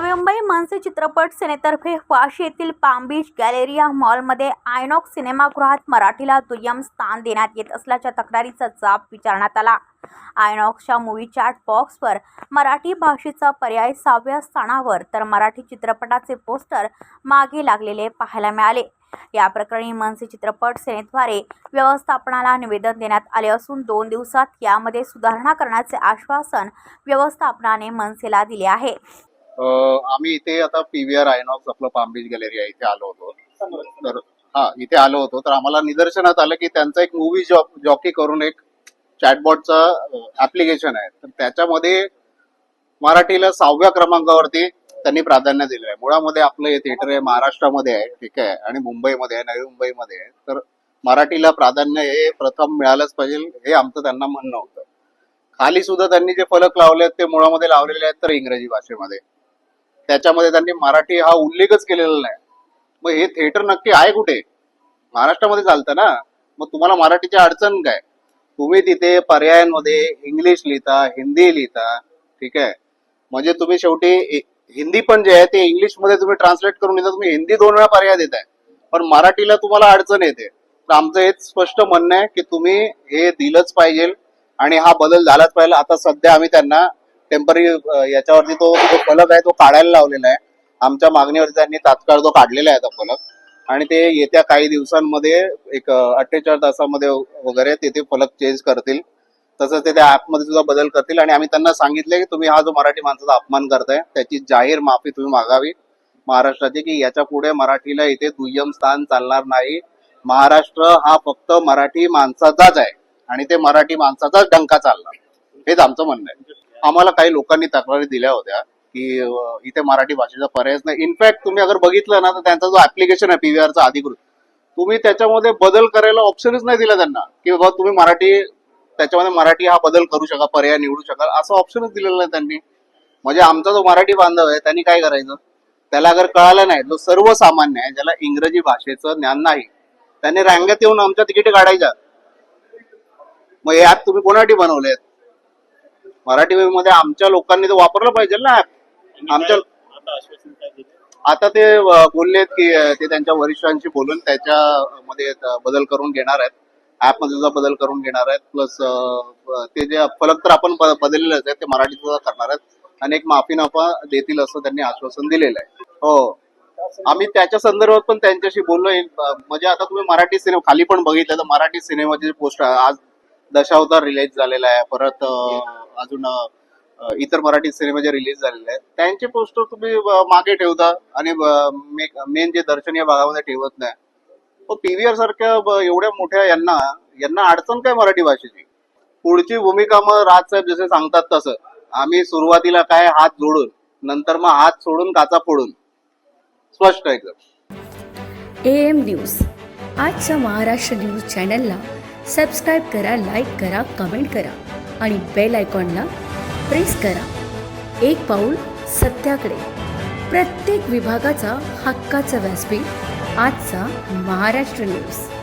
मुंबई मनसे चित्रपट सेनेतर्फे वाशी येथील पामबीच गॅलेरिया मॉलमध्ये आयनॉक्स सिनेमागृहात मराठीला दुय्यम स्थान देण्यात येत असल्याच्या तक्रारीचा जाब विचारण्यात आला. आयनॉक्सच्या मूवी चॅट बॉक्सवर मराठी भाषेचा पर्याय सहाव्या स्थानावर तर मराठी चित्रपटाचे पोस्टर मागे लागलेले पाहायला मिळाले. या प्रकरणी मनसे चित्रपट सेनेद्वारे व्यवस्थापनाला निवेदन देण्यात आले असून दोन दिवसात यामध्ये सुधारणा करण्याचे आश्वासन व्यवस्थापनाने मनसेला दिले आहे. आम्ही इथे आता पीव्हीआर आयनॉक्स आपलं पामबीच गॅलरी आहे इथे आलो होतो. तर हा इथे आलो होतो. तर आम्हाला निदर्शनात आलं की त्यांचा एक मूवी जॉकी करून एक चॅटबॉटचं ऍप्लिकेशन आहे. तर त्याच्यामध्ये मराठीला सहाव्या क्रमांकावरती त्यांनी प्राधान्य दिलं आहे. मुळामध्ये आपलं हे थिएटर आहे महाराष्ट्रामध्ये आहे ठीक आहे आणि मुंबईमध्ये आहे नवी मुंबईमध्ये आहे. तर मराठीला प्राधान्य हे प्रथम मिळालंच पाहिजे हे आमचं त्यांना म्हणणं होतं. खाली सुद्धा त्यांनी जे फलक लावले आहेत ते मुळामध्ये लावलेले आहेत तर इंग्रजी भाषेमध्ये. त्याच्यामध्ये त्यांनी मराठी हा उल्लेखच केलेला नाही. मग हे थिएटर नक्की आहे कुठे? महाराष्ट्रामध्ये चालतं ना? मग तुम्हाला मराठीची अडचण काय? तुम्ही तिथे पर्यायांमध्ये इंग्लिश लिहिता हिंदी लिहिता ठीक आहे? म्हणजे तुम्ही शेवटी हिंदी पण जे आहे ते इंग्लिशमध्ये तुम्ही ट्रान्सलेट करून देता तुम्ही हिंदी दोन वेळा पर्याय देताय पण मराठीला तुम्हाला अडचण येते. तर आमचं हेच स्पष्ट म्हणणं आहे की तुम्ही हे दिलंच पाहिजे आणि हा बदल झालाच पाहिजे. आता सध्या आम्ही त्यांना टेंपररी याच्यावरती तो जो फलक आहे तो काढायला लावलेला आहे. आमच्या मागणीवरती त्यांनी तात्काळ तो काढलेला आहे तो फलक. आणि ते येत्या काही दिवसांमध्ये एक अठ्ठेचाळीस तासामध्ये वगैरे तिथे फलक चेंज करतील. तसंच ते त्या ॲपमध्ये सुद्धा बदल करतील. आणि आम्ही त्यांना सांगितले की तुम्ही हा जो मराठी माणसाचा अपमान करताय त्याची जाहीर माफी तुम्ही मागावी. महाराष्ट्राची की याच्यापुढे मराठीला इथे दुय्यम स्थान चालणार नाही. महाराष्ट्र हा फक्त मराठी माणसाचाच आहे. आणि ते मराठी माणसाचाच डंका चालणार. हेच आमचं म्हणणं आहे. आम्हाला काही लोकांनी तक्रारी दिल्या होत्या की इथे मराठी भाषेचा पर्यायच नाही. इनफॅक्ट तुम्ही अगर बघितलं ना तर त्यांचा जो ऍप्लिकेशन आहे पीव्हीआरचा अधिकृत तुम्ही त्याच्यामध्ये बदल करायला ऑप्शनच नाही दिला त्यांना. की बाबा तुम्ही मराठी त्याच्यामध्ये मराठी हा बदल करू शका पर्याय निवडू शकाल असं ऑप्शनच दिलेलं नाही त्यांनी. म्हणजे आमचा जो मराठी बांधव आहे त्यांनी काय करायचं? त्याला अगर कळालं नाही जो सर्वसामान्य आहे ज्याला इंग्रजी भाषेचं ज्ञान नाही त्यांनी रांगेत येऊन आमच्या तिकीट काढायच्या. मग हे ऍप तुम्ही कोणासाठी बनवलेत? मराठी मध्ये आमच्या लोकांनी ते वापरलं पाहिजे ना ऍप आमच्या आता ते बोललेत की ते त्यांच्या वरिष्ठांशी बोलून त्याच्यामध्ये बदल करून घेणार आहेत. ऍपमध्ये सुद्धा बदल करून घेणार आहेत. प्लस ते जे फलक तर आपण बदललेलेच आहेत. ते मराठीत सुद्धा करणार आहेत. आणि एक माफीनाफा देतील असं त्यांनी आश्वासन दिलेलं आहे. हो. आम्ही त्याच्या संदर्भात पण त्यांच्याशी बोललोय. अं, म्हणजे आता तुम्ही मराठी सिनेमा खाली पण बघितलं तर मराठी सिनेमाचे पोस्ट आज दशावतार रिलीज झालेला आहे. परत अं, अजून इतर मराठी सिनेमे जे रिलीज झालेले आहेत त्यांचे पोस्टर तुम्ही मागे ठेवता आणि मेन जे दर्शनीय भागामध्ये ठेवत नाही. पीव्हीआर सारख्या एवढ्या मोठ्या यांना यांना अडचण काय मराठी भाषेची? पुढची भूमिका मग राजसाहेब जसे सांगतात तसं. आम्ही सुरुवातीला काय हात जोडून नंतर मग हात सोडून काचा फोडून. स्पष्ट एकदम एम न्यूज आजच्या महाराष्ट्र न्यूज चॅनलला सबस्क्राईब करा लाईक करा कमेंट करा. आणि बेल आयकॉनला प्रेस करा. एक पाऊल सत्याकडे. प्रत्येक विभागाचा हक्काचा व्यासपीठ आजचा महाराष्ट्र न्यूज